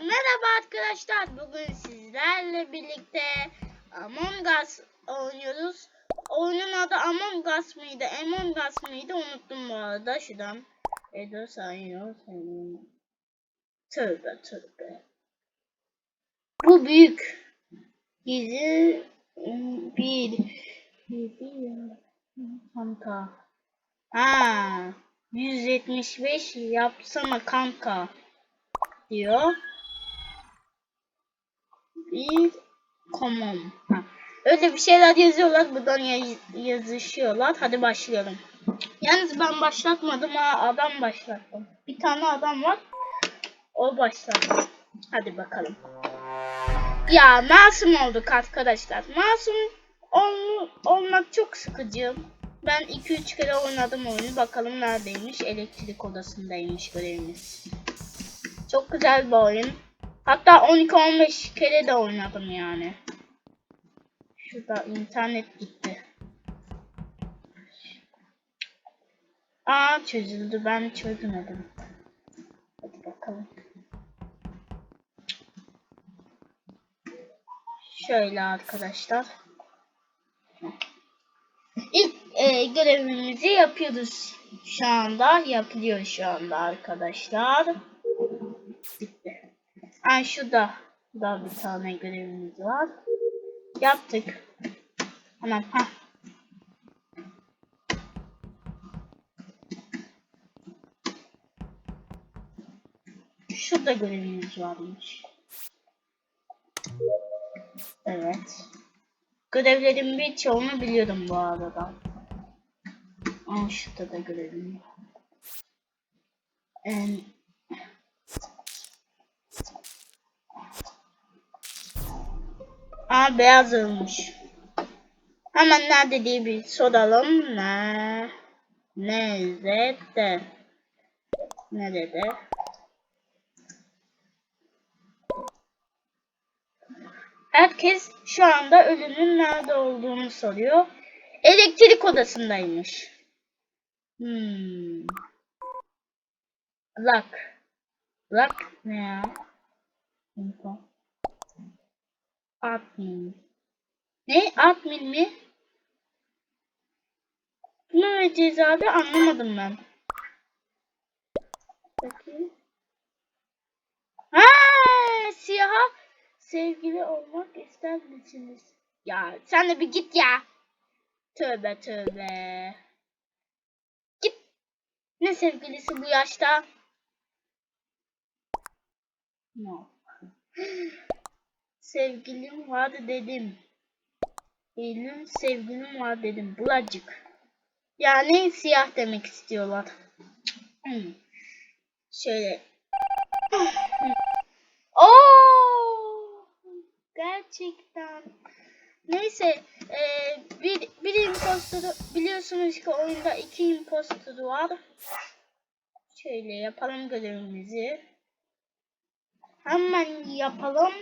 merhaba arkadaşlar. Bugün sizlerle birlikte Among Us oynuyoruz. Oyunun adı Among Us mıydı? Among Us mıydı? Unuttum bu arada. Şuradan. Edo sayıyor. Tövbe tövbe. Bu büyük. Bir bir kanka. Ha, 175 yapsana kanka diyor. Bir common. Ha. Öyle bir şeyler yazıyorlar. Buradan yaz- yazışıyorlar. Hadi başlayalım. Yalnız ben başlatmadım ha. Adam başlattım. Bir tane adam var. O başlattı. Hadi bakalım. Ya masum olduk arkadaşlar. Masum ol- olmak çok sıkıcı. Ben 2-3 kere oynadım oyunu. Bakalım neredeymiş. Elektrik odasındaymış görevimiz. Çok güzel bir oyun. Hatta 12-15 kere de oynadım yani. Şurada internet gitti. Aa çözüldü. Ben çözmedim. Hadi bakalım. Şöyle arkadaşlar. İlk e, görevimizi yapıyoruz. Şu anda yapılıyor şu anda arkadaşlar. Bitti. Ha şurada da bir tane görevimiz var. Yaptık. Hemen ha. Şurada görevimiz varmış. Evet. Görevlerin birçoğunu biliyorum bu arada. Aa şurada da görevim var. Aa beyaz olmuş. Hemen nerede diye bir soralım. Ne? Nerede? Nerede? Herkes şu anda ölünün nerede olduğunu soruyor. Elektrik odasındaymış. Hmm. Lock. Lock ne ya? Admin. Ne? Admin mi? Ne vereceğiz abi? Anlamadım ben. Bakayım. Ha, siyaha sevgili olmak ister misiniz? Ya sen de bir git ya. Tövbe tövbe. Git. Ne sevgilisi bu yaşta? No. Sevgilim var dedim. Eylül sevgilim var dedim. Bulacık. Yani siyah demek istiyorlar. Hmm. Şöyle. Oo! Gerçekten. Neyse, eee, bir, bir imposter biliyorsunuz ki oyunda iki imposter var. Şöyle yapalım görevimizi. Hemen yapalım.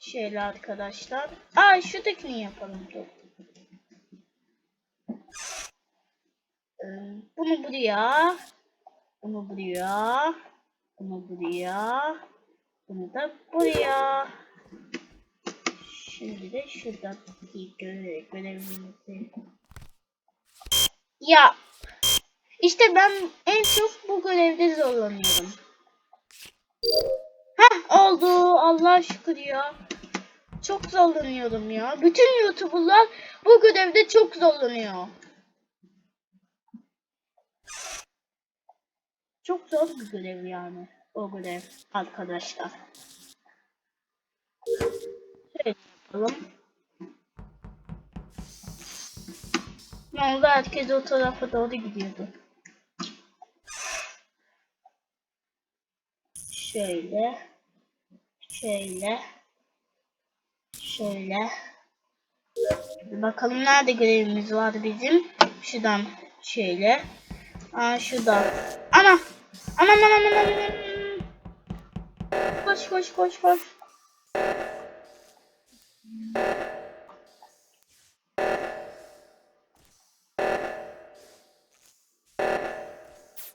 Şöyle arkadaşlar. Aa şuradakini yapalım. Dur. Ee, Bunu buraya. Bunu buraya. Bunu buraya. Bunu da buraya. Şimdi de şuradan bir görev, görevimizi. Ya. İşte ben en çok bu görevde zorlanıyorum. Oldu. Allah şükür ya. Çok zorlanıyorum ya. Bütün YouTuber'lar bu görevde çok zorlanıyor. Çok zor bir görev yani. O görev arkadaşlar. Şöyle yapalım. Ne oldu? Herkes o tarafa doğru gidiyordu. Şöyle. Şöyle. Şöyle. Bakalım nerede görevimiz vardı bizim. Şuradan şöyle. Aa şurada. Ana. Anam anam anam anam. Koş koş koş koş.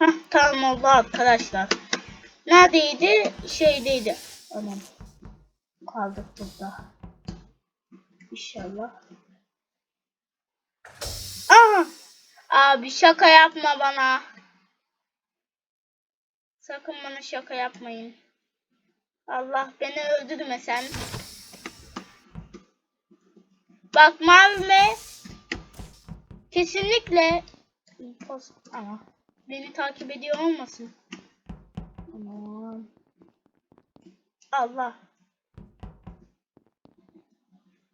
Heh, Tamam oldu arkadaşlar. Neredeydi? Şeydeydi. Aman. Kaldık burada. İnşallah. Aha. Abi şaka yapma bana. Sakın bana şaka yapmayın. Allah beni öldürme sen. Bak mavime kesinlikle ama beni takip ediyor olmasın. Allah.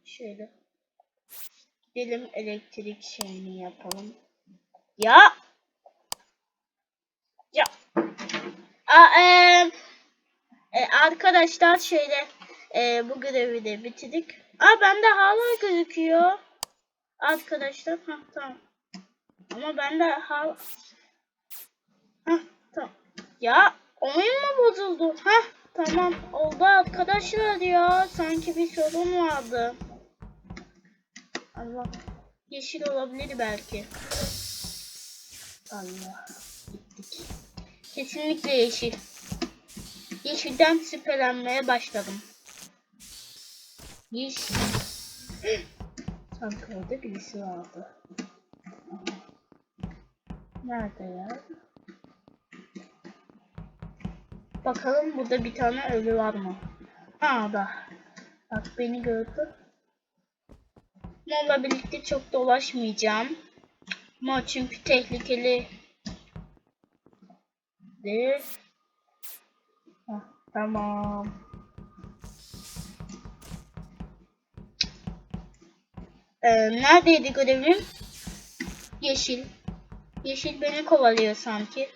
Şöyle. Gidelim elektrik şeyini yapalım. Ya. Ya. Aa, eee, e, arkadaşlar şöyle e, bu görevi de bitirdik. Aa bende hala gözüküyor. Arkadaşlar ha tamam. Ama bende hala ha tamam. Ya oyun mu bozuldu? Ha tamam oldu arkadaşlar ya. Sanki bir sorun vardı. Allah. Yeşil olabilir belki. Allah. Gittik. Kesinlikle yeşil. Yeşilden şüphelenmeye başladım. Yeşil. Sanki orada birisi vardı. Nerede ya? Bakalım burada bir tane ölü var mı? Aa da. Bak beni gördü. Onunla birlikte çok dolaşmayacağım. Ama çünkü tehlikeli. De. Hah, tamam. Ee, neredeydi görevim? Yeşil. Yeşil beni kovalıyor sanki.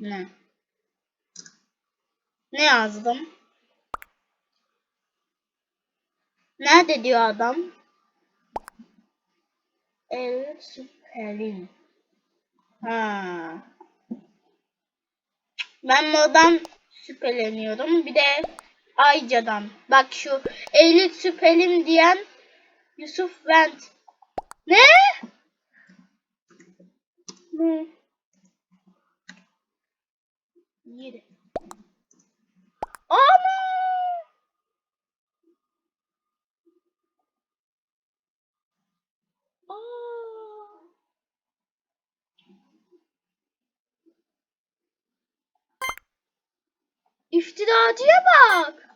Ne? Ne yazdım? Nerede diyor adam? El süperim. Ha. Ben buradan şüpheleniyorum. Bir de Ayca'dan. Bak şu Eylül süperim diyen Yusuf Vent. Ne? Ne? Yedi. Ana! Aa! İftiracıya bak.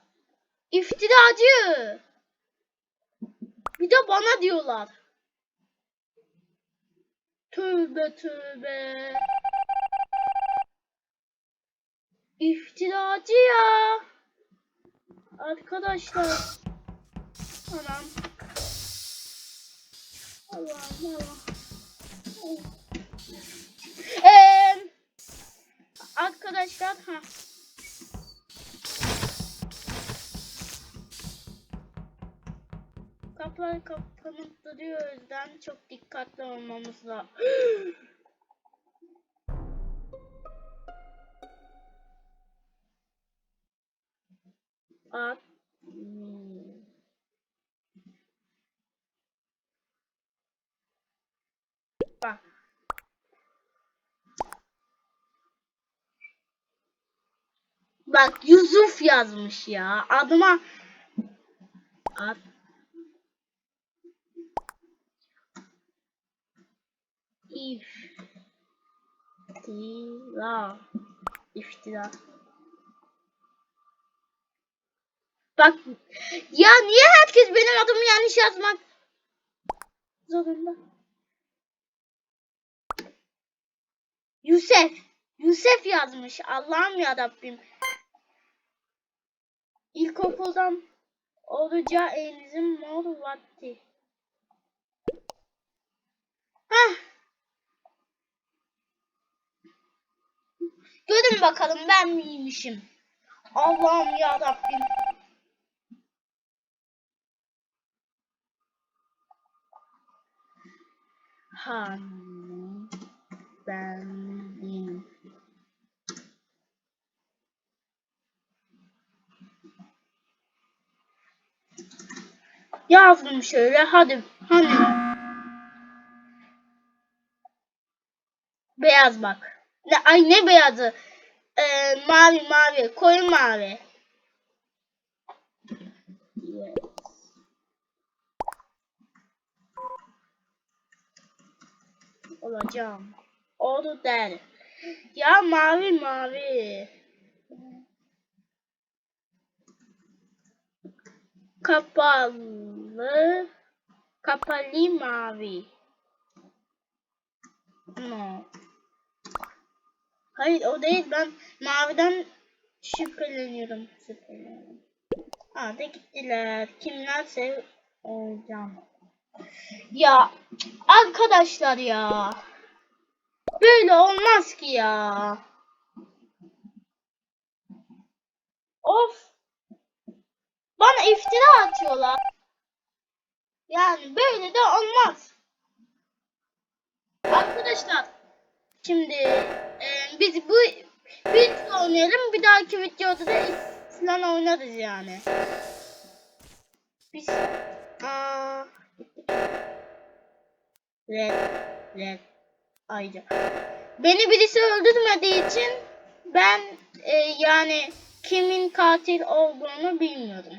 İftiracı. Bir de bana diyorlar. Tövbe tövbe. Ya. Arkadaşlar. Anam. Allah'ım Allah'ım. Eee arkadaşlar ha. Kapılar kapanıp duruyor o yüzden çok dikkatli olmamız lazım. At. Bak. Bak Yusuf yazmış ya. Adıma At. İftira. İftira. Bak ya niye herkes benim adımı yanlış yazmak zorunda? Yusuf. Yusuf yazmış. Allah'ım ya Rabbim. İlkokuldan olacağı elinizin mor vakti. Hah. Görün bakalım ben miymişim. Allah'ım ya Rabbim. Ha. Hmm. Benim. Yazdım şöyle. Hadi. Hani. Beyaz bak. Ne, ay ne beyazı? Ee, mavi mavi. Koyu mavi. Olacağım. Oldu der. Ya mavi mavi. Kapalı. Kapalı mavi. No. Hayır o değil ben maviden şüpheleniyorum. Şüpheleniyorum. Aa da gittiler. Kimlerse olacağım. Ya arkadaşlar ya. Böyle olmaz ki ya. Of. Bana iftira atıyorlar. Yani böyle de olmaz. Arkadaşlar şimdi e, biz bu biz oynayalım bir dahaki videoda da falan oynarız yani. Biz aa red red ayrı. Beni birisi öldürmediği için ben e, yani kimin katil olduğunu bilmiyorum.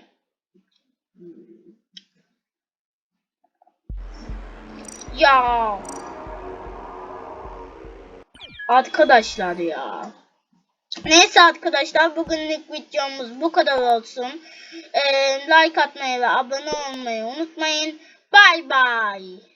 Ya. Arkadaşlar ya. Neyse arkadaşlar bugünlük videomuz bu kadar olsun. Ee, like atmayı ve abone olmayı unutmayın. Bay bay.